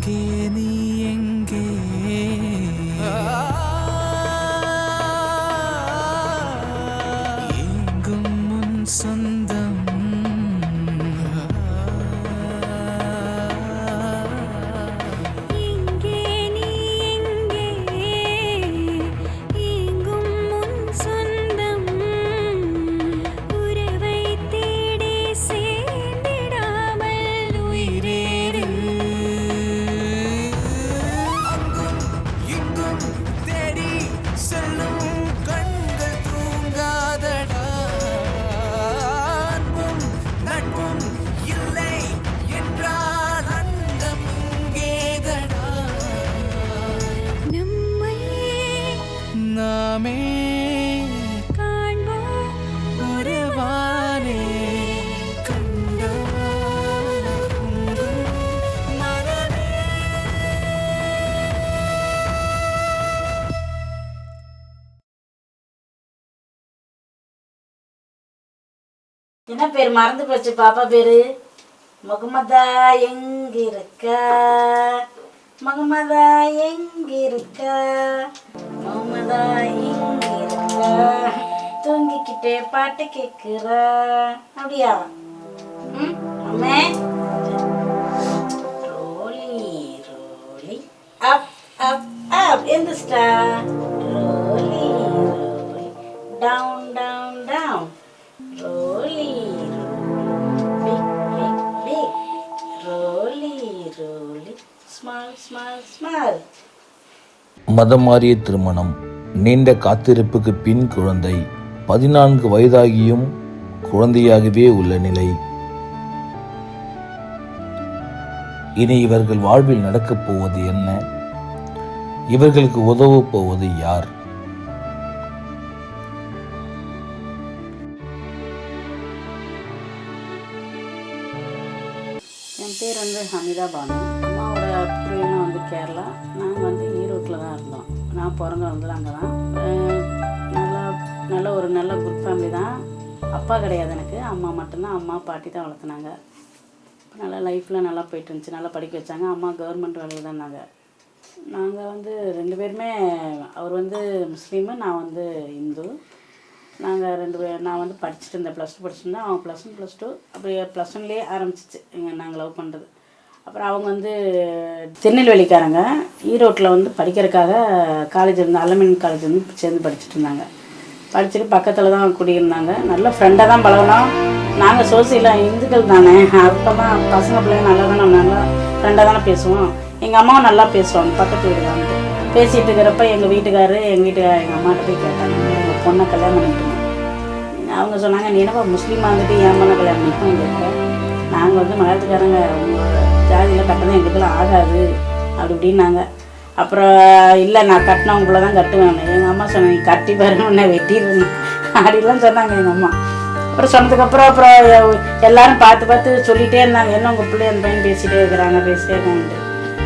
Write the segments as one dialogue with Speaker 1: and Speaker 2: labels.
Speaker 1: எங்கே
Speaker 2: பேர் மறந்து போச்சு பாப்பா பேரு. முகமதா எங்க இருக்க முகமதா எங்க இருக்க முகமதா எங்க இருக்க தூங்கிக்கிட்டே பாட்டு கேக்குற. அப்படியா? ம் அம்மே. Roly roly up up up. எந்திரிச்சிட்டா? ரோலி ரோலி. Down down.
Speaker 3: மதம் மாறிய திருமணம். நீண்ட காத்திருப்புக்கு பின் குழந்தை. பதினான்கு வயதாகியும் குழந்தையாகவே உள்ள நிலை. இனி இவர்கள் வாழ்வில் நடக்கப் போவது என்ன? இவர்களுக்கு உதவப் போவது யார்?
Speaker 2: என் பேர் வந்து ஹமிதா பானு. அம்மாவோட வந்து கேரளா. நாங்கள் வந்து ஈரோட்டில் தான் இருந்தோம். நான் பிறந்து வந்தது அங்கே தான். நல்லா நல்ல ஒரு நல்ல குட் ஃபேமிலி தான். அப்பா கிடையாது எனக்கு. அம்மா மட்டும்தான். அம்மா பாட்டி தான் வளர்த்துனாங்க. நல்லா லைஃப்பில் நல்லா போயிட்டு இருந்துச்சு. நல்லா படிக்க வச்சாங்க. அம்மா கவர்மெண்ட் வேலையில் தான் நாங்கள் நாங்கள் வந்து ரெண்டு பேருமே அவர் வந்து முஸ்லீமு நான் வந்து இந்து. நாங்கள் ரெண்டு பேர் நான் வந்து படிச்சுட்டு இருந்தேன். ப்ளஸ் டூ படிச்சுருந்தேன் அவன் ப்ளஸ் ஒன் ப்ளஸ் டூ அப்படியே ப்ளஸ் ஒன்லேயே ஆரம்பிச்சிச்சு. எங்கள் நாங்கள் லவ் பண்ணுறது அப்புறம் அவங்க வந்து திருநெல்வேலிக்காரங்க. ஈரோட்டில் வந்து படிக்கிறதுக்காக காலேஜ் இருந்து அலமின் காலேஜ் வந்து சேர்ந்து படிச்சுட்டு இருந்தாங்க. படிச்சுட்டு பக்கத்தில் தான் குடியிருந்தாங்க. நல்ல ஃப்ரெண்டாக தான் பழகினோம் நாங்கள் சோசியலாக இந்துக்கள் தானே. அப்போ தான் பசங்க பிள்ளைங்க நல்லா தானே நல்லா ஃப்ரெண்டாக தானே பேசுவோம். எங்கள் அம்மாவும் நல்லா பேசுவாங்க பக்கத்து வீடு தான் பேசிகிட்டு இருக்கிறப்ப எங்கள் வீட்டுக்காரு எங்கள் வீட்டுக்கார எங்கள் அம்மாட்ட போய் கேட்டாங்க எங்கள் பொண்ணை கல்யாணம் பண்ணிட்டுமா அவங்க சொன்னாங்க நீ என்னப்பா முஸ்லீமாக இருந்துட்டு ஏன் பொண்ணை கல்யாணம் பண்ணிக்கணும் நாங்கள் வந்து மலையாளத்துக்காரங்க ஜாதியில் கட்டணம் எங்களுக்குலாம் ஆகாது அப்படி இப்படின்னாங்க அப்புறம் இல்லை நான் கட்டினவங்கள தான் கட்டுவேன் எங்கள் அம்மா சொன்னேன் நீ கட்டி பாருங்க உன்னை வெட்டிடுவேன் அப்படிலாம் சொன்னாங்க எங்கள் அம்மா. அப்புறம் சொன்னதுக்கப்புறம் அப்புறம் எல்லாரும் பார்த்து பார்த்து சொல்லிகிட்டே இருந்தாங்க. என்ன உங்கள் பிள்ளை அந்த பையன் பேசிகிட்டே இருக்கிறாங்க பேசிட்டே இருக்காங்கன்ட்டு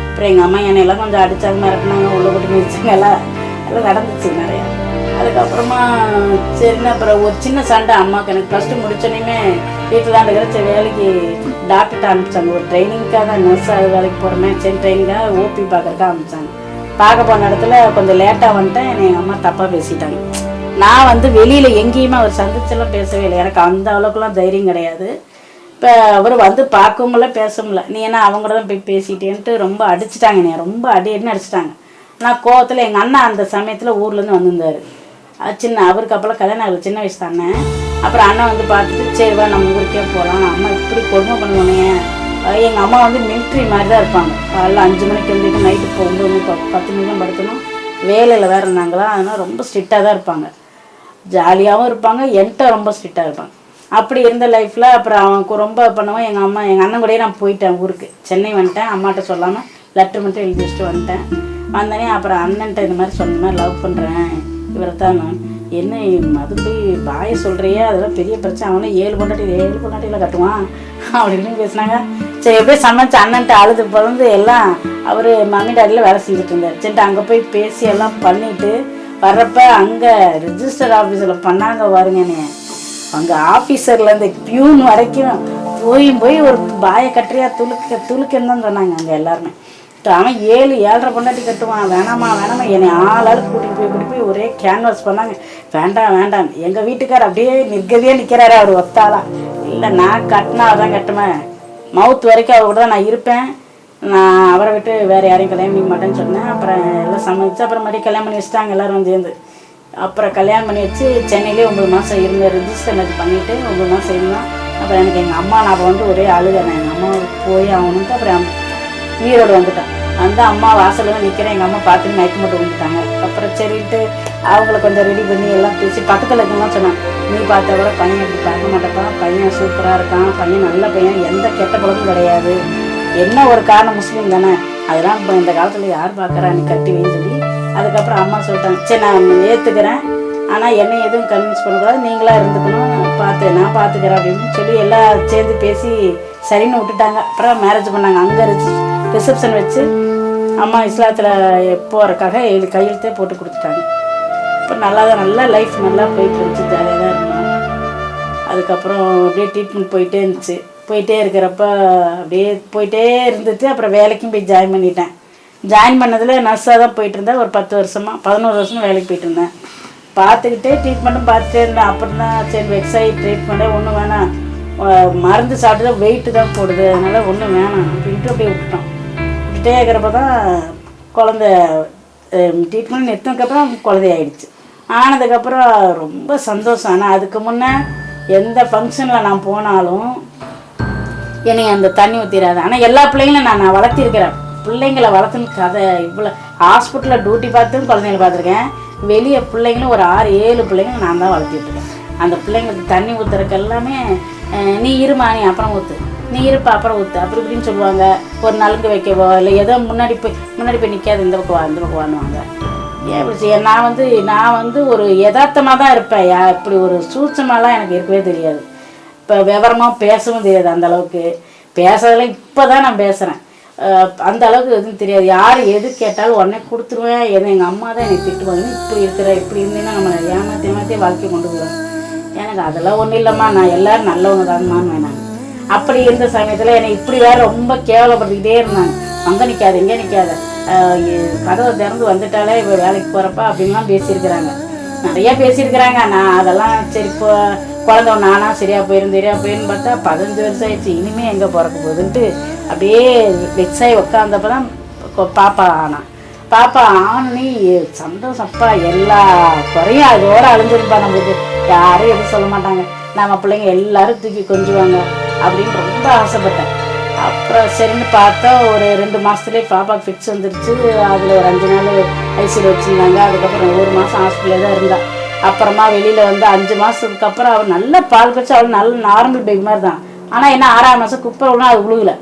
Speaker 2: அப்புறம் எங்கள் அம்மா என்னையெல்லாம் கொஞ்சம் அடித்தாங்க மிரட்டினாங்க உள்ள போட்டு மிதிச்சாங்க எல்லாம் எல்லாம் நடந்துச்சு நிறையா. அதுக்கப்புறமா சரின்னு அப்புறம் ஒரு சின்ன சண்டை அம்மாவுக்கு எனக்கு ஃபஸ்ட்டு முடிச்சோடனே வீட்டில் தான் இருக்கிற வேலைக்கு டாக்டர்கிட்ட அனுப்பிச்சாங்க. ஒரு ட்ரைனிங்க்காக தான் நர்ஸ் வேலைக்கு போகிறோமே சரி ட்ரைனிங்காக ஓபி பார்க்கறதுக்கு அனுப்பிச்சாங்க. பார்க்க போன இடத்துல கொஞ்சம் லேட்டாக வந்துட்டேன். என்னை எங்கள் அம்மா தப்பாக பேசிட்டாங்க. நான் வந்து வெளியில் எங்கேயுமே அவர் சந்திச்செல்லாம் பேசவே இல்லை. எனக்கு அந்த அளவுக்குலாம் தைரியம் கிடையாது. இப்போ அவர் வந்து பார்க்கவும்ல முடியல பேசவும் நீ என்ன அவங்க தான் போய் பேசிட்டேன்ட்டு ரொம்ப அடிச்சிட்டாங்க என்னை. ரொம்ப அடி அடின்னு அடிச்சிட்டாங்க. நான் கோவத்தில் எங்கள் அண்ணா அந்த சமயத்தில் ஊர்லேருந்து வந்திருந்தார். சின்ன அவருக்கு அப்போல்லாம் கல்யாணம் ஆகல சின்ன வயசு தானே. அப்புறம் அண்ணன் வந்து பார்த்துட்டு சரிவா நம்ம ஊருக்கே போகலாம் அம்மா இப்படி கொடுமை பண்ணுவானே எங்கள் அம்மா வந்து மிலிட்ரி மாதிரி தான் இருப்பாங்க. காலைல அஞ்சு மணிக்கு எழுந்திரிக்கும் நைட்டு இப்போ ஒம்பது மணி பத்து மணிக்கு படுத்தணும் வேலையில் வேறு இருந்தாங்களா அதனால் ரொம்ப ஸ்ட்ரிக்டாக தான் இருப்பாங்க. ஜாலியாகவும் இருப்பாங்க என்கிட்ட ரொம்ப ஸ்ட்ரிக்டாக இருப்பாங்க. அப்படி இருந்த லைஃப்பில் அப்புறம் அவனுக்கு ரொம்ப பண்ணுவோம் எங்கள் அம்மா எங்கள் அண்ணன் கூடயே நான் போயிட்டேன் ஊருக்கு. சென்னை வந்துட்டேன் அம்மாட்ட சொல்லாமல் லெட்டர் மட்டும் எழுதி வச்சுட்டு வந்துட்டேன். வந்தோடனே அப்புறம் அண்ணன்ட்ட இந்த மாதிரி சொன்ன மாதிரி லவ் பண்ணுறேன் இவரை தான் நான் என்ன அது போய் பாய சொல்கிறியே அதெல்லாம் பெரிய பிரச்சனை. அவனே ஏழு பொண்டாட்டி ஏழு பொண்டாட்டியில் கட்டுவான் அப்படின்னு பேசினாங்க. சரி எப்படியே சமைச்சு அண்ணன்ட்ட அழுது பிறந்து எல்லாம் அவர் மம்மி டாடியில் வேலை செஞ்சுட்டு இருந்தார். சரிட்டு அங்கே போய் பேசி எல்லாம் பண்ணிவிட்டு வர்றப்ப அங்கே ரிஜிஸ்டர் ஆஃபீஸில் பண்ணாங்க பாருங்கண்ணே அங்கே ஆஃபீஸர்லேருந்து பியூன் வரைக்கும் போயும் போய் ஒரு பாய கட்டுறியா துளுக்க துளுக்கன்னு தான் சொன்னாங்க அங்கே எல்லாருமே. அவன் ஏழு ஏழரை பொண்டாட்டி கட்டுவான். வேணாமா வேணாமா. என்னை ஆளாளுக்கு கூட்டிகிட்டு போய் கூட்டி போய் ஒரே கேன்வாஸ் பண்ணாங்க. வேண்டாம் வேண்டாம். எங்கள் வீட்டுக்கார் அப்படியே நிற்கவே நிற்கிறாரு அவர் ஒத்தாளா. இல்லை நான் கட்டினா அதான் கட்டுவேன். மவுத் வரைக்கும் அவர் கூட தான் நான் இருப்பேன். நான் அவரை விட்டு வேறு யாரையும் கல்யாணம் பண்ணிக்க மாட்டேன்னு சொன்னேன். அப்புறம் எல்லாம் சம்மதிச்சு அப்புறம் மறுபடியும் கல்யாணம் பண்ணி வச்சுட்டாங்க எல்லாரும் சேர்ந்து. அப்புறம் கல்யாணம் பண்ணி வச்சு சென்னையிலே ஒம்பது மாதம் இருந்த ரிஜிஸ்டர் மேரேஜ் பண்ணிவிட்டு ஒம்பது மாதம் இருந்தான். அப்புறம் எனக்கு எங்கள் அம்மா நான் வந்து ஒரே அழுகை. நான் எங்கள் அம்மா போய் ஆகணுன்ட்டு அப்புறம் ஈரோடு வந்துட்டான். வந்து அம்மா வாசலில் நிற்கிறேன் எங்கள் அம்மா பார்த்துட்டு மயக்கம் போட்டு வந்துட்டாங்க. அப்புறம் சரின்ட்டு அவங்கள கொஞ்சம் ரெடி பண்ணி எல்லாம் பேசி பக்கத்தில் இருக்கலாம் சொன்னாங்க நீ பார்த்த கூட பையன் இப்படி பார்க்க மாட்டேப்பான் பையன் சூப்பராக இருக்கான். பையன் நல்ல பையன். எந்த கெட்ட பழமும் கிடையாது. என்ன ஒரு காரணம் முஸ்லீம் தானே. அதெல்லாம் இப்போ இந்த காலத்தில் யார் பார்க்குறா நீ கட்டி வைன்னு சொல்லி அதுக்கப்புறம் அம்மா சொல்லிட்டாங்க சரி நான் ஏற்றுக்கிறேன் ஆனால் என்னை எதுவும் கன்வின்ஸ் பண்ணக்கூடாது. நீங்களாக இருந்துக்கணும். பார்த்து நான் பார்த்துக்கிறேன் அப்படின்னு சொல்லி எல்லாம் சேர்ந்து பேசி சரின்னு விட்டுட்டாங்க. அப்புறம் மேரேஜ் பண்ணாங்க. அங்கே ரிசப்ஷன் வச்சு அம்மா இஸ்லாத்தில் போகிறக்காக எழுதி கையெழுத்தே போட்டு கொடுத்துட்டாங்க. இப்போ நல்லா தான் நல்லா லைஃப் நல்லா போயிட்டு இருந்துச்சு ஜாலியாக தான் இருந்தோம் அதுக்கப்புறம் அப்படியே ட்ரீட்மெண்ட் போயிட்டே இருந்துச்சு. போயிட்டே இருக்கிறப்ப அப்படியே போயிட்டே இருந்துட்டு அப்புறம் வேலைக்கும் போய் ஜாயின் பண்ணிட்டேன். ஜாயின் பண்ணதில் நர்ஸாக தான் போயிட்டு இருந்தேன். ஒரு பத்து வருஷமாக பதினோரு வருஷமாக வேலைக்கு போயிட்டு இருந்தேன். பார்த்துக்கிட்டே ட்ரீட்மெண்ட்டும் பார்த்துட்டே இருந்தேன். அப்புறம் தான் சரி வெக்ஸாகி ட்ரீட்மெண்ட்டே ஒன்றும் வேணாம். மருந்து சாப்பிட்டு தான் வெயிட்டு தான் போடுது. அதனால் ஒன்றும் வேணாம். அப்படின்ட்டு அப்படியே விட்டுட்டோம். விட்டுட்டே இருக்கிறப்ப தான் குழந்த ட்ரீட்மெண்ட் நிறுத்தினதுக்கப்புறம் குழந்தையாயிடுச்சு. ஆனதுக்கப்புறம் ரொம்ப சந்தோஷம். ஆனால் அதுக்கு முன்னே எந்த ஃபங்க்ஷனில் நான் போனாலும் என்னை அந்த தண்ணி ஊற்றிடாது ஆனால் எல்லா பிள்ளைங்களும் நான் நான் வளர்த்திருக்கிறேன். பிள்ளைங்களை வளர்த்துன்னு கதை இவ்வளோ. ஹாஸ்பிட்டலில் டியூட்டி பார்த்தும் குழந்தைங்கள பார்த்துருக்கேன். வெளியே பிள்ளைங்களும் ஒரு ஆறு ஏழு பிள்ளைங்க நான் தான் வளர்த்திட்ருக்கேன் அந்த பிள்ளைங்களுக்கு தண்ணி ஊற்றுறக்கு எல்லாமே நீ இருமா நீ அப்புறம் ஊற்று நீ இருப்பா அப்புறம் ஊற்று அப்படி இப்படின்னு சொல்லுவாங்க. ஒரு நலுங்கு வைக்கவோ இல்லை ஏதோ முன்னாடி போய் முன்னாடி போய் நிற்காது இந்த பக்கம் வா இந்த பக்கம் வாங்குவாங்க ஏன் இப்படி செய்ய? நான் வந்து நான் வந்து ஒரு யதார்த்தமாக தான் இருப்பேன். யா இப்படி ஒரு சூட்சமாலாம் எனக்கு இருக்கவே தெரியாது. இப்போ விவரமாக பேசவும் தெரியாது அந்த அளவுக்கு. பேசுறதுலாம் இப்போ தான் நான் பேசுகிறேன் அந்த அளவுக்கு எதுவும் தெரியாது. யார் எது கேட்டாலும் உடனே கொடுத்துருவேன். எது எங்கள் அம்மா தான் எனக்கு திட்டுவாங்க இப்படி இருக்கிற இப்படி இருந்தீங்கன்னா நம்ம ஏமாற்றி ஏமாற்றி வாழ்க்கை கொண்டு போகிறோம் எனக்கு அதெல்லாம் ஒன்றும் இல்லைம்மா. நான் எல்லோரும் நல்லவங்க தான்மான்னு வேணாங்க அப்படி இருந்த சமயத்தில் என்னை இப்படி வேற ரொம்ப கேவலப்படுத்திக்கிட்டே இருந்தாங்க. அங்கே நிற்காது இங்கே நிற்காத கதவை திறந்து வந்துட்டாலே இப்போ வேலைக்கு போகிறப்ப அப்படின்லாம் பேசியிருக்கிறாங்க. நிறைய பேசியிருக்கிறாங்க. நான் அதெல்லாம் சரி இப்போ குழந்த நானா சரியா போயிரும் சரியா போயிருன்னு பார்த்தா பதினஞ்சு வருஷம் ஆயிடுச்சு. இனிமே எங்கே பிறக்க போகுதுன்ட்டு அப்படியே வெக்ஸாகி உட்காந்தப்ப தான் பாப்பா ஆனா. பாப்பா ஆனி சந்தோஷப்பா எல்லா குறையும் அதோட அழிஞ்சிருப்பா நம்மளுக்கு. யாரும் எதுவும் சொல்ல மாட்டாங்க. நம்ம பிள்ளைங்க எல்லாரும் தூக்கி கொஞ்சுவாங்க. அப்படின்னு ரொம்ப ஆசைப்பட்டேன். அப்புறம் சரின்னு பார்த்தா ஒரு ரெண்டு மாதத்துலேயே பாப்பாக்கு ஃபிக்ஸ் வந்துருச்சு. அதில் ஒரு அஞ்சு நாள் ஐசியில் வச்சுருந்தாங்க. அதுக்கப்புறம் ஒரு மாதம் ஹாஸ்பிட்டலே தான் இருந்தாள் அப்புறமா வெளியில் வந்து அஞ்சு மாதத்துக்கு அப்புறம் அவள் நல்ல பால் கட்சி அவள் நல்ல நார்மல் பேபி மாதிரி தான். ஆனால் என்ன ஆறாம் மாதம் குப்பை ஒன்றும் அது உழுகலை.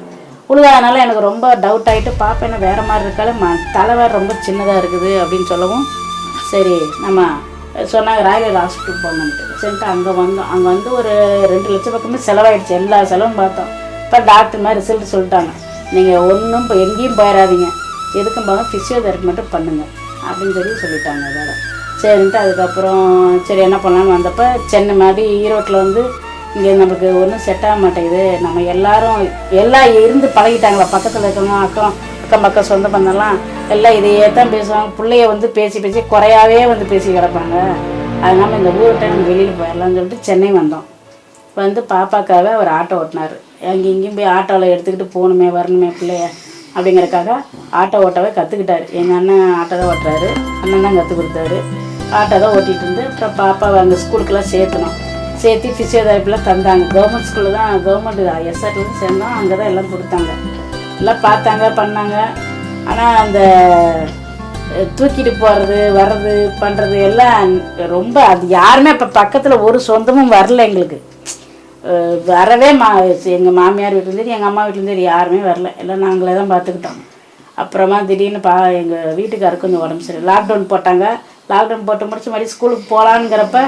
Speaker 2: உழுகாதனால எனக்கு ரொம்ப டவுட் ஆகிட்டு பாப்பா என்ன வேறு மாதிரி இருக்காலும் ம தலைவர் ரொம்ப சின்னதாக இருக்குது அப்படின்னு சொல்லவும் சரி நம்ம சொன்னாங்க ராயல் ஹாஸ்பிட்டல் போகணுன்ட்டு சரின்ட்டு அங்கே வந்தோம் அங்கே வந்து ஒரு ரெண்டு லட்சம் பக்கமே செலவாயிடுச்சு எல்லா செலவும் பார்த்தோம். இப்போ டாக்டர் மாதிரி ரிசல்ட் சொல்லிட்டாங்க. நீங்கள் ஒன்றும் இப்போ எங்கேயும் போயிடாதீங்க. எதுக்கும் போக ஃபிசியோதெரப்பி மட்டும் பண்ணுங்கள் அப்படின்னு சொல்லி சொல்லிட்டாங்க அதோட சரின்ட்டு அதுக்கப்புறம் சரி என்ன பண்ணலான்னு வந்தப்போ சென்னை மாதிரி ஈரோட்டில் வந்து இங்கே நமக்கு ஒன்றும் செட் ஆக மாட்டேங்குது. நம்ம எல்லாரும் எல்லாம் இருந்து பழகிட்டாங்களா? பக்கத்தில் இருக்கவங்க அக்கம் அக்கம் பக்கம் சொந்த பந்தம்லாம் எல்லாம் இதையே தான் பேசுவாங்க. பிள்ளைய வந்து பேசி பேசி குறையாவே வந்து பேசி கிடப்பாங்க. அதனால் இந்த ஊரை டைம் நம்ம வெளியில் போயிடலாம்னு சொல்லிட்டு சென்னை வந்தோம். வந்து பாப்பாக்காக அவர் ஆட்டோ ஓட்டினார். அங்கே இங்கேயும் போய் ஆட்டோவில் எடுத்துக்கிட்டு போகணுமே வரணுமே பிள்ளைய அப்படிங்கிறக்காக ஆட்டோ ஓட்டவே கற்றுக்கிட்டார் எங்கள் அண்ணன் ஆட்டோ தான் ஓட்டுறாரு. அண்ணன் தான் கற்றுக் கொடுத்தாரு. ஆட்டோ தான் ஓட்டிகிட்டு இருந்து அப்புறம் பாப்பாவை அங்கே ஸ்கூலுக்கெல்லாம் சேர்த்தணும். சேர்த்து ஃபிசியோதெரப்பிலாம் தந்தாங்க. கவர்மெண்ட் ஸ்கூலில் தான் கவர்மெண்ட் எஸ்ஆர்லேருந்து சேர்ந்தோம். அங்கே தான் எல்லாம் கொடுத்தாங்க. எல்லாம் பார்த்தாங்க பண்ணாங்க. ஆனால் அந்த தூக்கிட்டு போகிறது வர்றது பண்ணுறது எல்லாம் ரொம்ப அது யாருமே இப்போ பக்கத்தில் ஒரு சொந்தமும் வரல எங்களுக்கு. வரவே மா எங்கள் மாமியார் வீட்டிலும் சரி எங்கள் அம்மா வீட்டிலும் சரி யாருமே வரல. எல்லாம் நாங்களே தான் பார்த்துக்கிட்டோம். அப்புறமா திடீர்னு பா எங்கள் வீட்டுக்காருக்கு கொஞ்சம் உடம்பு சரி லாக்டவுன் போட்டாங்க. லாக்டவுன் போட்டு முடிச்சு மறுபடியும் ஸ்கூலுக்கு போகலான்ங்கிறப்ப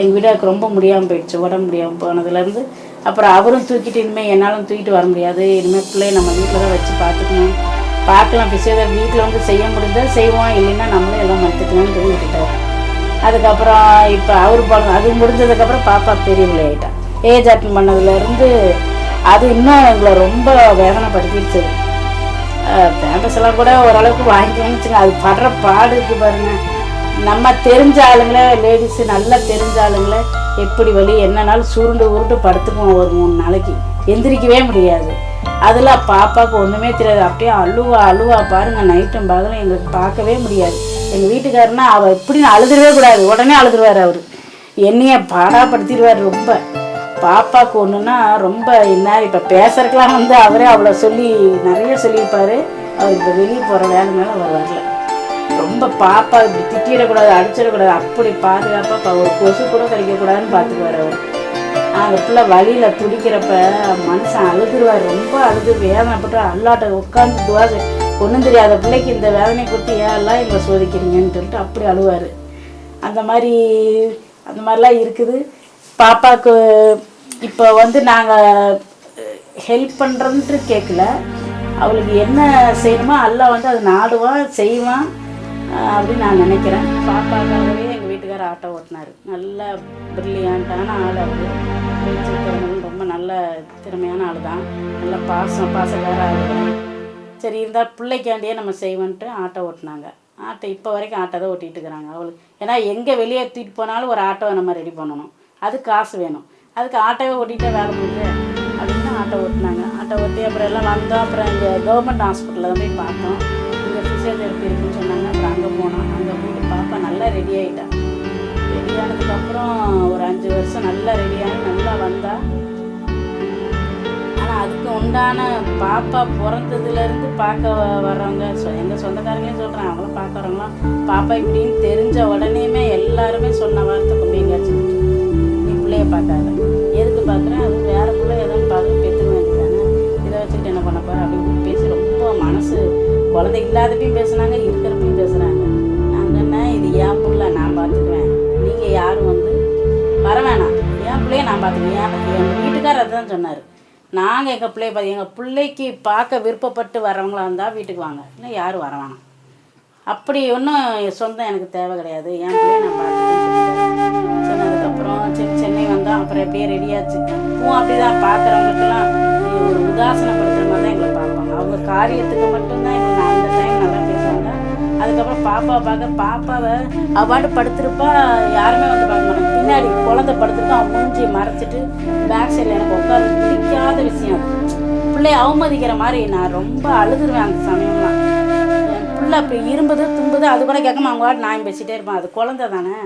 Speaker 2: எங்கள் வீட்டுக்கு ரொம்ப முடியாமல் போயிடுச்சு உடம்பு முடியாமல் போனதுலேருந்து அப்புறம் அவரும் தூக்கிட்டு இனிமேல் என்னாலும் தூக்கிட்டு வர முடியாது. இனிமேல் பிள்ளைய நம்ம வீட்டில் தான் வச்சு பார்த்துக்கணும். பார்க்கலாம் ஃபிசியோதெரபி வீட்டில் வந்து செய்ய முடிஞ்சால் செய்வோம் இல்லைன்னா நம்மளும் எல்லாம் மறுத்துக்கலாம்னு சொல்லி அதுக்கப்புறம் இப்போ அவர் போன அது முடிஞ்சதுக்கப்புறம் பாப்பா பெரிய பிள்ளை ஏஜ் அட்டன் பண்ணதுலேருந்து அது இன்னும் எங்களை ரொம்ப வேதனைப்படுத்திடுச்சு. பேம்பஸ் எல்லாம் கூட ஓரளவுக்கு வாங்கிக்கணும்னு வச்சுங்க அது படுற பாடு இருக்கு பாருங்கள் நம்ம தெரிஞ்ச ஆளுங்களே லேடிஸு நல்லா தெரிஞ்ச ஆளுங்களே எப்படி வலி என்னனாலும் சுருண்டு உருண்டு படுத்துக்குவோம் ஒரு மூணு நாளைக்கு. எந்திரிக்கவே முடியாது. அதில் பாப்பாவுக்கு ஒன்றுமே தெரியாது. அப்படியே அழுவா அழுவா பாருங்கள் நைட்டும் பகலும் எங்களுக்கு பார்க்கவே முடியாது. எங்கள் வீட்டுக்காரனா அவள் எப்படின்னு அழுதுறவே கூடாது. உடனே அழுதுருவார் அவர். என்னைய பாடாப்படுத்திடுவார் ரொம்ப. பாப்பாவுக்கு ஒன்றுனா ரொம்ப என்ன இப்போ பேசுறதுக்கெலாம் வந்து அவரே அவ்வளோ சொல்லி நிறைய சொல்லியிருப்பார். அவர் இப்போ வெளியே போகிற வேலை மேலே அவர் வரல. ரொம்ப பாப்பா இப்படி திட்டிடக்கூடாது அடிச்சிடக்கூடாது அப்படி பாதுகாப்பாக ஒரு கொசு கூட கிடைக்கக்கூடாதுன்னு பார்த்துக்குவார் அவர். அந்த பிள்ளை வழியில் துடிக்கிறப்ப மனுஷன் அழுதுருவார் ரொம்ப அழுது வேதனைப்பட்டு அல்லாட்ட உட்காந்து துவாசை ஒன்றும் தெரியாத பிள்ளைக்கு இந்த வேதனை கொடுத்து ஏன் எல்லாம் எங்களை சோதிக்கிறீங்கன்னு சொல்லிட்டு அப்படி அழுவார். அந்த மாதிரி அந்த மாதிரிலாம் இருக்குது. பாப்பாவுக்கு இப்போ வந்து நாங்கள் ஹெல்ப் பண்ணுறோன்ட்டு கேட்கல அவளுக்கு என்ன செய்யணுமோ அல்ல வந்து அது நாடுவான் செய்வான். அப்படின்னு நான் நினைக்கிறேன். பாப்பாக்காகவே எங்கள் வீட்டுக்காரர் ஆட்டோ ஓட்டினார். நல்ல பிரில்லியண்ட்டான ஆள் அவர். பேச்சு திறமையும் ரொம்ப நல்ல திறமையான ஆள் தான் நல்ல பாசம் பாசக்கார ஆள் சரி இருந்தால் பிள்ளைக்காண்டியே நம்ம செய்வோன்ட்டு ஆட்டோ ஓட்டினாங்க. ஆட்டோ இப்போ வரைக்கும் ஆட்டோ தான் ஓட்டிகிட்டு இருக்கிறாங்க அவளுக்கு. ஏன்னா எங்கே வெளியே தூக்கிட்டு போனாலும் ஒரு ஆட்டோவை நம்ம ரெடி பண்ணணும். அது காசு வேணும். அதுக்கு ஆட்டோவே ஓட்டிகிட்டே வேலை முடியுது அப்படின்னு ஆட்டோ ஓட்டினாங்க. ஆட்டோ ஓட்டி அப்புறம் எல்லாம் வந்தோம். அப்புறம் இங்கே கவர்மெண்ட் ஹாஸ்பிட்டலில் தான் போய் பார்த்தோம். இங்கே ஃபிசியோதெரப்பி இருக்குன்னு சொன்னாங்க. நல்லா ரெடி ஆகிட்டா ரெடி ஆனதுக்கப்புறம் ஒரு அஞ்சு வருஷம் நல்லா ரெடியாகி நல்லா வந்தா. ஆனால் அதுக்கு உண்டான பாப்பா பிறந்ததுலேருந்து பார்க்க வர்றவங்க சொ- எங்கள் சொந்தக்காரங்களே சொல்கிறேன் அவங்கள பார்க்க வரவங்களாம் பாப்பா இப்படின்னு தெரிஞ்ச உடனேயுமே எல்லாருமே சொன்ன வார்த்தை கொண்டு நீ பிள்ளைய பார்க்காத. எதுக்கு பார்க்குறேன் அது வேற பிள்ளை எதுவும் பார்க்க பெற்றுக்க வேண்டியதானே இதை வச்சுட்டு என்ன பண்ண போகிற அப்படின்னு பேசி ரொம்ப மனசு குழந்தை இல்லாதப்பையும் பேசுனாங்க இருக்கிற என் பிள்ளை நான் பார்த்துக்குவேன்? நீங்கள் யாரும் வந்து? வர வேணாம். என் பிள்ளைய நான் பார்த்துக்குவேன். என் எங்கள் வீட்டுக்காரர் அதுதான் சொன்னார். நாங்கள் எங்கள் பிள்ளைய பார்த்து எங்கள் பிள்ளைக்கு பார்க்க விருப்பப்பட்டு வரவங்களா இருந்தால் வீட்டுக்கு வாங்க. இல்லை யாரும் வர வேணாம். அப்படி ஒன்றும் சொந்தம் எனக்கு தேவை கிடையாது. என் பிள்ளைய நான் பார்த்துக்கிட்டேன் சொன்னதுக்கப்புறம் சரி சென்னை வந்தோம். அப்புறம் எப்படியே ரெடியாச்சு பூ அப்படிதான் பார்க்குறவங்களுக்கெல்லாம் ஒரு உதாசனப்படுத்துகிற மாதிரி தான் எங்களை பார்ப்பாங்க. அவங்க காரியத்துக்கு மட்டும்தான் எங்களை அதுக்கப்புறம் பாப்பாவை பார்க்க பாப்பாவை அவ படுத்திருப்பா யாருமே வந்து பார்க்க மாட்டாங்க. பின்னாடி குழந்தை படுத்திருக்கா அவன் மூஞ்சியை மறைச்சிட்டு பேக் சைடில் எனக்கு உட்காந்து பிடிக்காத விஷயம். பிள்ளைய அவமதிக்கிற மாதிரி நான் ரொம்ப அழுதுருவேன் அந்த சமயம்லாம். பிள்ளை அப்படி இரும்புது தும்புது அது கூட கேட்காம அவங்க வாட்டு நாயம் பேசிகிட்டே இருப்பான். அது குழந்தை தானே.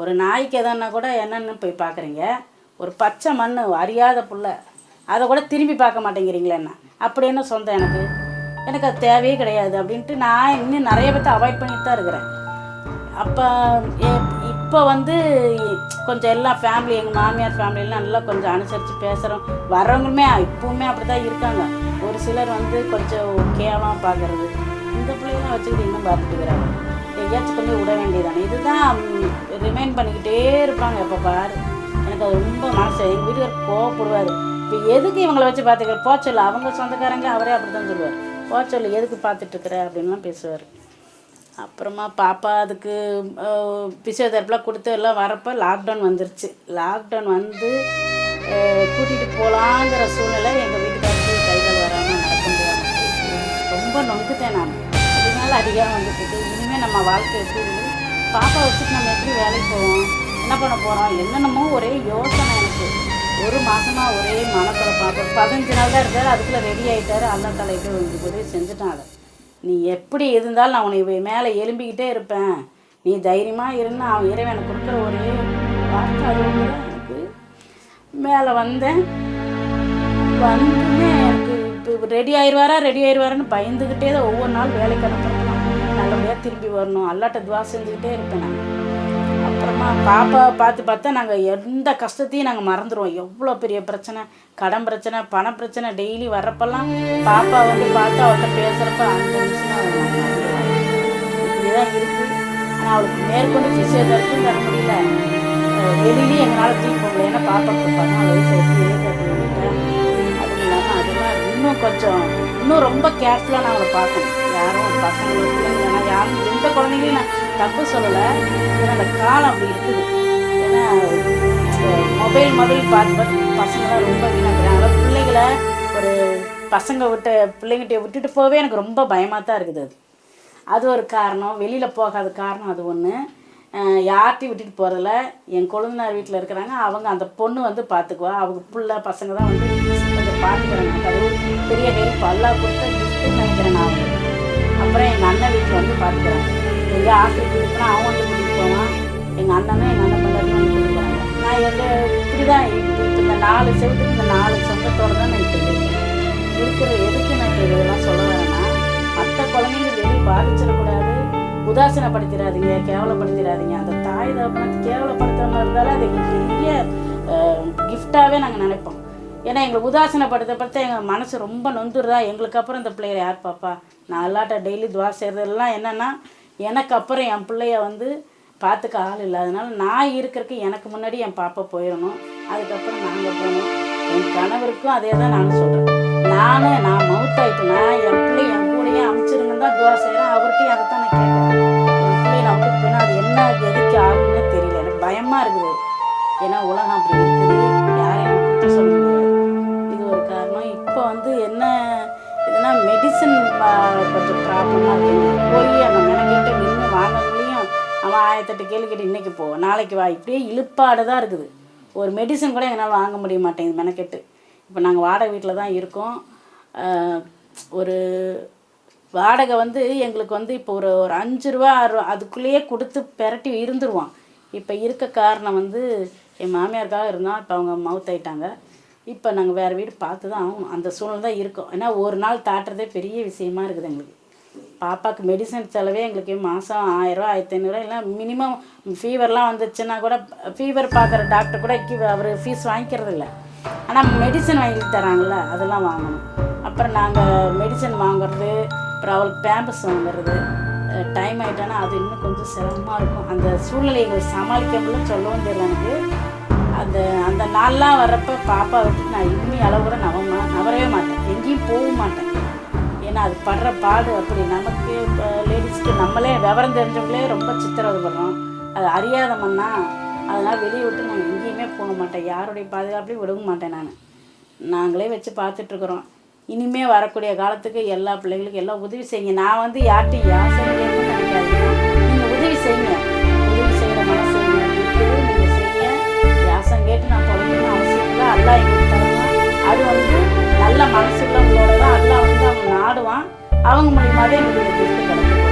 Speaker 2: ஒரு நாய்க்கு எதனா கூட என்னென்னு போய் பார்க்குறீங்க. ஒரு பச்சை மண் அறியாத புள்ள. அதை கூட திரும்பி பார்க்க மாட்டேங்கிறீங்களே என்ன அப்படி என்ன சொந்தம் எனக்கு? எனக்கு அது தேவையே கிடையாது அப்படின்ட்டு நான் இன்னும் நிறைய பேர்த்த அவாய்ட் பண்ணிட்டு தான் இருக்கிறேன். அப்போ இப்போ வந்து கொஞ்சம் எல்லா ஃபேமிலி எங்கள் மாமியார் ஃபேமிலியெல்லாம் நல்லா கொஞ்சம் அனுசரித்து பேசுகிறோம் வர்றவங்களுமே இப்போவுமே அப்படி தான் இருக்காங்க. ஒரு சிலர் வந்து கொஞ்சம் ஓகேவாக பார்க்குறது இந்த பிள்ளைங்களாம் வச்சுக்கிட்டு இன்னும் பார்த்துட்டுக்கிறாங்க எங்கேயாச்சும் கொஞ்சம் விட வேண்டியதானே இதுதான் ரிமைண்ட் பண்ணிக்கிட்டே இருப்பாங்க எப்போ பாரு. எனக்கு அது ரொம்ப மனசு எங்கள் வீட்டுக்கார் கோவப்படுவார். இப்போ எதுக்கு இவங்களை வச்சு பார்த்துக்கிற? போச்சல அவங்க சொந்தக்காரங்க அவரே அப்படி தான் சொல்லுவார். போச்சொல்லு எதுக்கு பார்த்துட்ருக்குற அப்படின்லாம் பேசுவார். அப்புறமா பாப்பா அதுக்கு பிசியோதெரப்பிலாம் கொடுத்து எல்லாம் வரப்போ லாக்டவுன் வந்துருச்சு. லாக்டவுன் வந்து கூட்டிகிட்டு போகலாங்கிற சூழ்நிலை எங்கள் வீட்டுக்காருக்கு கைகள் வராமல் நடக்க முடியாது ரொம்ப நொந்துட்டேன் நான். அதனால அதிகம் வந்துட்டு இனிமேல் நம்ம வாழ்க்கை எப்படி இருக்குது பாப்பா வச்சுட்டு நம்ம எப்படி வேலைக்கு போவோம்? என்ன பண்ண போகிறோம் என்னென்னமோ ஒரே யோசனை எனக்கு. ஒரு மாதமாக ஒரே மனக்குழப்பம். பதினஞ்சு நாள் தான் இருந்தார் அதுக்குள்ளே ரெடி ஆகிட்டாரு அல்லா தலைக்கு உங்களுக்கு உதவி செஞ்சுட்டான் அதை நீ எப்படி இருந்தாலும் நான் உனக்கு மேலே எலும்பிக்கிட்டே இருப்பேன். நீ தைரியமாக இருந்து அவன் இறைவனை கொடுக்குற ஒரே வார்த்தை அது எனக்கு மேலே வந்தேன். வந்துமே எனக்கு இப்போ ரெடி ஆயிடுவாரா ரெடி ஆயிடுவாரான்னு பயந்துக்கிட்டே தான் ஒவ்வொரு நாள் வேலைக்கு அனுப்புறதுலாம். நல்லபடியாக திரும்பி வரணும். அல்லாட்ட துவா செஞ்சுக்கிட்டே இருப்பேன் நான். பாப்பாவை பார்த்து பார்த்தா நாங்கள் எந்த கஷ்டத்தையும் நாங்கள் மறந்துடுவோம் எவ்வளோ பெரிய பிரச்சனை? கடன் பிரச்சனை பண பிரச்சனை டெய்லி வர்றப்பெல்லாம் பாப்பா வந்து பார்த்து அவர்கிட்ட பேசுகிறப்ப அந்த இருக்குது ஆனால் அவளுக்கு மேற்கொண்டு ஃபிசியோதெரப்பியும் தர முடியல. வெளியிலேயே எங்களால் தூக்கி போகல ஏன்னா பாப்பா பதினாலு வயசு அதுவும் இல்லாமல் அதெல்லாம் இன்னும் கொஞ்சம் இன்னும் ரொம்ப கேர்ஃபுல்லாக நான் அவளை பார்க்கணும். யாரும் பசங்களுக்கு பிள்ளைங்க யாரும் எந்த குழந்தைங்களையும் நான் தப்பு சொல்லலை. ஏன்னா அந்த காலம் அப்படி இருக்குது. ஏன்னா மொபைல் மொபைல் பார்த்து பார்த்து பசங்களாம் ரொம்ப வீணாக்குறாங்க பிள்ளைகளை ஒரு பசங்க விட்டு பிள்ளைங்கிட்ட விட்டுட்டு போகவே எனக்கு ரொம்ப பயமாக தான் இருக்குது அது. அது ஒரு காரணம். வெளியில் போகாத காரணம் அது ஒன்று யார்ட்டையும் விட்டுட்டு போகிறதில்ல என் கொழுந்தனார் வீட்டில் இருக்கிறாங்க. அவங்க அந்த பொண்ணு வந்து பார்த்துக்குவா அவங்க பிள்ளை பசங்க தான் வந்து கொஞ்சம் பார்த்துக்கிறாங்க அது பெரிய ஹெல்ப் அல்லா கொடுத்து நினைக்கிறேன் நான். அப்புறம் எங்கள் அண்ணன் வீட்டில் வந்து பார்த்துக்கிறாங்க எங்கள் ஹாஸ்டல் கூட்டிட்டு போனால் அவன் வந்து கூட்டிகிட்டு போவான் எங்கள் அண்ணனும் எங்கள் அண்ணன் பண்ணி வந்து போகிறாங்க நான் எங்கள் இப்படி தான் இந்த நாலு செவத்துக்கு இந்த நாலு சொந்தத்தோடு தான் நான் இப்போ இருக்கிற எதுக்கு நான் இப்போ இதெல்லாம் சொல்ல வரேன்னா மற்ற குழந்தைங்க வெளியே பாதிச்சிடக்கூடாது. உதாசீனப்படுத்திடாதீங்க கேவலப்படுத்திடாதீங்க. அந்த தாய் தகப்பனை கேவலப்படுத்தாமல் இருந்தாலும் அது எங்களுக்கு பெரிய கிஃப்டாகவே நாங்கள் நினைப்போம். ஏன்னா எங்களை உதாசீனப்படுத்தப்படுத்த எங்கள் மனசு ரொம்ப நொந்துடுறா எங்களுக்கு அப்புறம் இந்த பிள்ளைகளை யார் பாப்பா? நான் எல்லாட்ட டெய்லி துவா செய்கிறதெல்லாம் என்னென்னா எனக்கு அப்புறம் என் பிள்ளைய வந்து பார்த்துக்க ஆள் இல்லாதனால நான் இருக்கிறதுக்கு எனக்கு முன்னாடி என் பாப்பா போயிடணும் அதுக்கப்புறம் நாங்கள் போகணும். என் கணவருக்கும் அதே தான் நான் சொல்கிறேன் நானும் நான் மவுத் ஆகிட்டேன்னா என் பிள்ளை என் கூடயே அமுச்சிருங்கன்னு தான் துவா செய்கிறேன் அவர்கிட்டையும் அதை தான் நான் கேட்குறேன். என் பிள்ளைய நான் விட்டுட்டு போனால் அது என்ன எதுக்கு ஆகும்னு தெரியல. எனக்கு பயமாக இருக்குது. ஏன்னா உலகம் அப்படி இருக்குது. யாரையும் குற்றம் சொல்ல முடியாது. இது ஒரு காரணம். இப்போ வந்து என்ன இதுனா மெடிசன் கொஞ்சம் ப்ராப்ளமாக இருக்குது. போய் அவன் ஆயிரத்தெட்டு கேள்வி கேட்டு இன்றைக்கி போ நாளைக்கு வா. இப்படியே இழுப்பாடு தான் இருக்குது. ஒரு மெடிசன் கூட எங்களால் வாங்க முடிய மாட்டேங்குது மெனக்கெட்டு. இப்போ நாங்கள் வாடகை வீட்டில் தான் இருக்கோம். ஒரு வாடகை வந்து எங்களுக்கு வந்து இப்போ ஒரு ஒரு அஞ்சு ரூபா ஆறு ரூபா அதுக்குள்ளேயே கொடுத்து பெரட்டி இருந்துருவான். இப்போ இருக்க காரணம் வந்து என் மாமியாருக்காக இருந்தோம் இப்போ அவங்க மவுத் ஆயிட்டாங்க. இப்போ நாங்கள் வேறு வீடு பார்த்து தான் ஆகணும். அந்த சூழ்நிலை தான் இருக்கோம். ஏன்னா ஒரு நாள் தாட்டுறதே பெரிய விஷயமா இருக்குது எங்களுக்கு. பாப்பாவுக்கு மெடிசன் செலவே எங்களுக்கு மாதம் ஆயிரரூவா ஆயிரத்தி ஐநூறுரூவா இல்லை மினிமம் ஃபீவர்லாம் வந்துச்சுன்னா கூட ஃபீவர் பார்க்குற டாக்டர் கூட அவர் ஃபீஸ் வாங்கிக்கிறது இல்லை. ஆனால் மெடிசன் வாங்கி தராங்கல்ல அதெல்லாம் வாங்கணும். அப்புறம் நாங்கள் மெடிசன் வாங்குறது அப்புறம் அவளுக்கு பேம்பஸ் வாங்குறது டைம் ஆகிட்டானா அது இன்னும் கொஞ்சம் சிரமமாக இருக்கும். அந்த சூழ்நிலை எங்களுக்கு சமாளிக்க முடியல சொல்லவும் தெரியல எனக்கு. அந்த அந்த நாள்லாம் வர்றப்ப பாப்பா விட்டு நான் இனிமே அளவு கூட நவமா நவரவே மாட்டேன். எங்கேயும் போக மாட்டேன். ஏன்னா அது படுற பாடு அப்படி நமக்கு லேடிஸ்க்கு நம்மளே விவரம் தெரிஞ்சவங்களே ரொம்ப சித்திரவதை அது அறியாத மண்ணா அதனால் வெளியே விட்டு நான் எங்கேயுமே போக மாட்டேன். யாருடைய பாதுகாப்புலையும் விடவும் மாட்டேன் நான். நாங்களே வச்சு பார்த்துட்ருக்குறோம் இனிமே வரக்கூடிய காலத்துக்கு எல்லா பிள்ளைகளுக்கும் எல்லாம் உதவி செய்யுங்க. நான் வந்து யார்கிட்டையும் யாசை கேட்கணும்னு நினைக்காதீங்க நீங்கள் உதவி செய்யுங்க. உதவி செய்கிற மனசு நீங்கள் செய்யுங்க? யாசம் கேட்டு நான் தொலைக்கணும் அவசியம் இல்லை. அல்லா எங்களுக்கு தரணும் அது வந்து நல்ல மனசுள்ளவங்களோட தான் எல்லாம் வந்து அவங்க நாடுவான். அவங்க மூலியமாகவே எங்களுக்கு கிஃப்ட் கிடைக்கும்.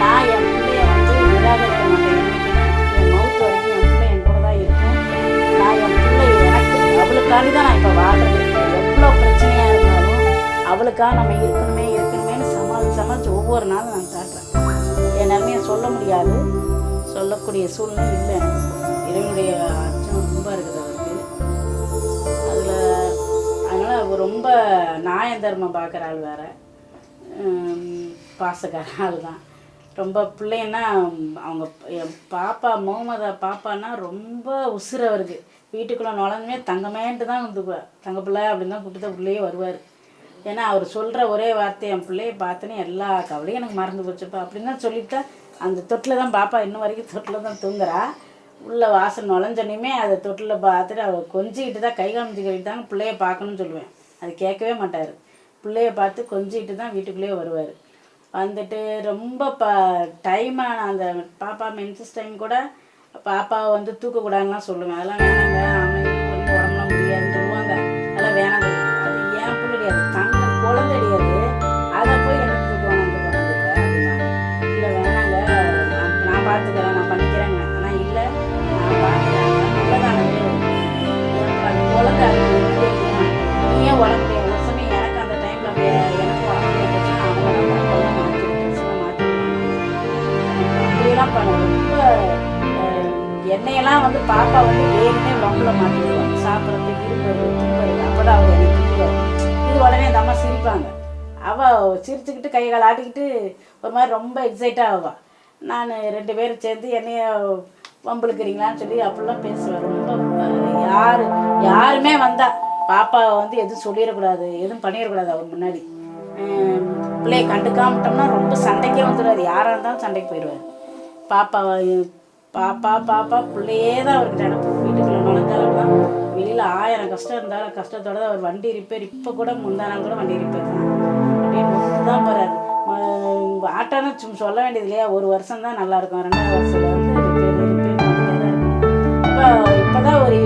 Speaker 2: நான் என் பிள்ளைய வந்து நிராகரிக்க மாட்டேன். என்னைக்குமே என் மவுத்து வரைக்கும் என் பிள்ளை என் கூட தான் இருக்கும். நான் என் பிள்ளை எனக்கு அவளுக்காண்டி தான் நான் இப்போ வாழ்றது. எவ்வளோ பிரச்சனையாக இருந்தாலும் அவளுக்காக நம்ம இருக்கணுமே இருக்கணுமேனு சமாளித்து சமாளித்து ஒவ்வொரு நாளும் நான் காட்டுறேன். என் நிலைமையை சொல்ல முடியாது. சொல்லக்கூடிய சூழ்நிலை இல்லை எனக்கு. இறைவனுடைய அச்சம் ரொம்ப இருக்குது. அவள் ரொம்ப நியாய தர்மம் பார்க்குற ஆள் வேறு. பாசக்கார ஆள் தான். ரொம்ப பிள்ளைன்னா அவங்க என் பாப்பா முகமதா பாப்பான்னா ரொம்ப உசுர வருது வீட்டுக்குள்ளே நுழைஞ்சுமே தங்கமேன்ட்டு தான் வந்துப்பா தங்க பிள்ளை அப்படின்னு தான் கூப்பிட்டு தான் உள்ளே வருவார். ஏன்னா அவர் சொல்கிற ஒரே வார்த்தை என் பிள்ளையை பார்த்தோன்னே எல்லா கவலையும் எனக்கு மறந்து போச்சுப்பா அப்படின்னு தான் சொல்லிட்டா அந்த தொட்டில் தான் பாப்பா இன்ன வரைக்கும் தொட்டில் தான் தூங்குறா. உள்ள வாசல் நுழைஞ்சோனையுமே அதை தொட்டில் பார்த்துட்டு அவள் கொஞ்சிக்கிட்டு தான் கை காமிச்சிக்கிட்டு தாங்க பிள்ளைய பார்க்கணும்னு சொல்லுவேன். அது கேட்கவே மாட்டார். பிள்ளைய பார்த்து கொஞ்சிக்கிட்டு தான் வீட்டுக்குள்ளேயே வருவார். வந்துட்டு ரொம்ப ப டைமான அந்த பாப்பா மென்சஸ் டைம் கூட பாப்பாவை வந்து தூக்கக்கூடாதுலாம் சொல்லுவேன். அதெல்லாம் வேணாங்க. அவன் வந்து உடம்புலாம் முடியாது. ரொம்ப என்னையெல்லாம் வந்து பாப்பா வந்து வேணுமே உடம்புல மாட்டிடுவாங்க சாப்பிட்றது இருப்பது துப்பது அப்போதான் அவர் எனக்கு திட்டுவார் இது உடனே அந்த அம்மா சிரிப்பாங்க. அவள் சிரிச்சுக்கிட்டு கை கால் ஆட்டிக்கிட்டு ஒரு மாதிரி ரொம்ப எக்ஸைட்டாக ஆவா நான் ரெண்டு பேரும் சேர்ந்து என்னைய வம்புழுக்கிறீங்களான்னு சொல்லி அப்படிலாம் பேசுவேன் ரொம்ப யார் யாருமே வந்தா பாப்பாவை வந்து எதுவும் சொல்லிடக்கூடாது எதுவும் பண்ணிடக்கூடாது அவர் முன்னாடி. பிள்ளையை கண்டுக்காமட்டோம்னா ரொம்ப சண்டைக்கே வந்துடுவார் யாராக இருந்தாலும் சண்டைக்கு போயிடுவார் பாப்பா பாப்பா பாப்பா பிள்ளையே தான் அவருக்கு நினப்பு வீட்டுக்குள்ளே நுழைஞ்சாலும் வெளியில் ஆயிரம் கஷ்டம் இருந்தாலும் கஷ்டத்தோட தான் அவர் வண்டி ரிப்பேர் இப்போ கூட முந்தா கூட வண்டி ரிப்பேர் தான். அப்படியே நொந்து தான் போகிறாரு ஆட்டோன்னு சும்மா சொல்ல வேண்டியது இல்லையா? ஒரு வருஷம் தான் நல்லா இருக்கும். ரெண்டாவது வருஷத்துல வந்து ரிப்பேர் ரிப்பேர் இப்போ இப்போ தான் ஒரு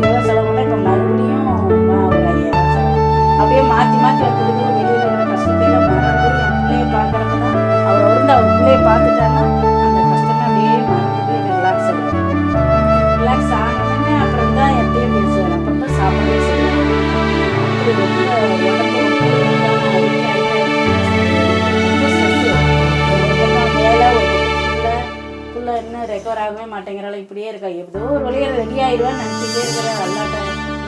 Speaker 2: ஆகவே மாட்டேங்கிறாள் இப்படியே இருக்கா? ஏதோ ஒரு வழியாக ரெடி ஆயிடுவான்னு நினச்சிட்டே இருக்கிறேன் அல்லாட்ட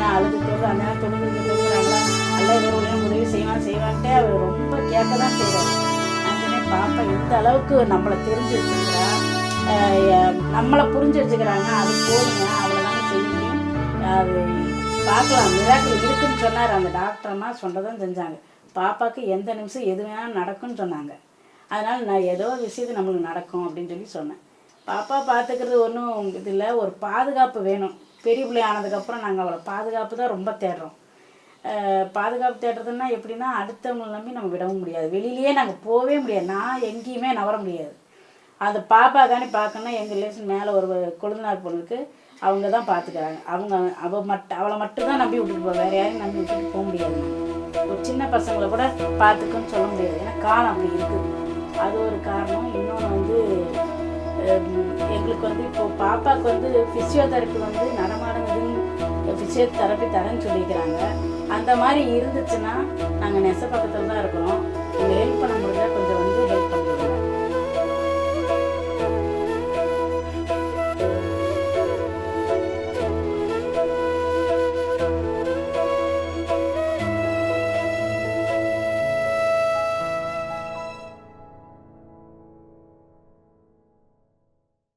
Speaker 2: நான் அழுது தொழுது அந்த நேரம் தொழுது தொழுகிறாங்களா அல்ல ஏதோ ஒரு வழியா உதவி செய்வான் செய்வான்ட்டே அவர் ரொம்ப கேட்க தான் செய்வார் பாப்பா இந்த அளவுக்கு நம்மளை தெரிஞ்சு வச்சுக்கிறா நம்மளை புரிஞ்சு வச்சுக்கிறாங்க. அது போதுங்க அவ்வளோதான் செய்யணும் அது பார்க்கலாம். மிராக்கள் இருக்குன்னு சொன்னார். அந்த டாக்டர் அம்மா சொன்னதான் செஞ்சாங்க. பாப்பாவுக்கு எந்த நிமிஷம் எது வேணாலும் நடக்கும்னு சொன்னாங்க. அதனால் நான் ஏதோ ஒரு விஷயத்து நம்மளுக்கு நடக்கும் அப்படின்னு சொல்லி சொன்னேன். பாப்பா பார்த்துக்கிறது ஒன்றும் இது இல்லை. ஒரு பாதுகாப்பு வேணும். பெரிய பிள்ளை ஆனதுக்கப்புறம் நாங்கள் அவளை பாதுகாப்பு தான் ரொம்ப தேடுறோம். பாதுகாப்பு தேடுறதுன்னா எப்படின்னா அடுத்தவங்களை நம்பி நம்ம விடவும் முடியாது. வெளியிலேயே நாங்கள் போகவே முடியாது. நான் எங்கேயுமே நவர முடியாது. அந்த பாப்பா தானே பார்க்கணும்னா எங்கள் ரிலேஷன் மேலே ஒரு கொழுந்தனார் பொண்ணுக்கு அவங்க தான் பார்த்துக்கிறாங்க அவங்க அவள் மட்டும் அவளை மட்டும் தான் நம்பி விட்டுட்டு போவேன் வேறு யாரையும் நம்பி விட்டுட்டு போக முடியாது. ஒரு சின்ன பசங்களை கூட பார்த்துக்குன்னு சொல்ல முடியாது. ஏன்னா காலம் அப்படி இருக்குது அது ஒரு காரணம். இன்னொன்று வந்து எங்களுக்கு வந்து இப்போ பாப்பாவுக்கு வந்து ஃபிசியோதெரப்பி வந்து நடமாடுறதுன்னு ஃபிசியோதெரப்பி தரேன்னு சொல்லிக்கிறாங்க அந்த மாதிரி இருந்துச்சுன்னா நாங்கள் நெச பக்கத்தில் தான் இருக்கிறோம். நீங்கள் ஹெல்ப் பண்ண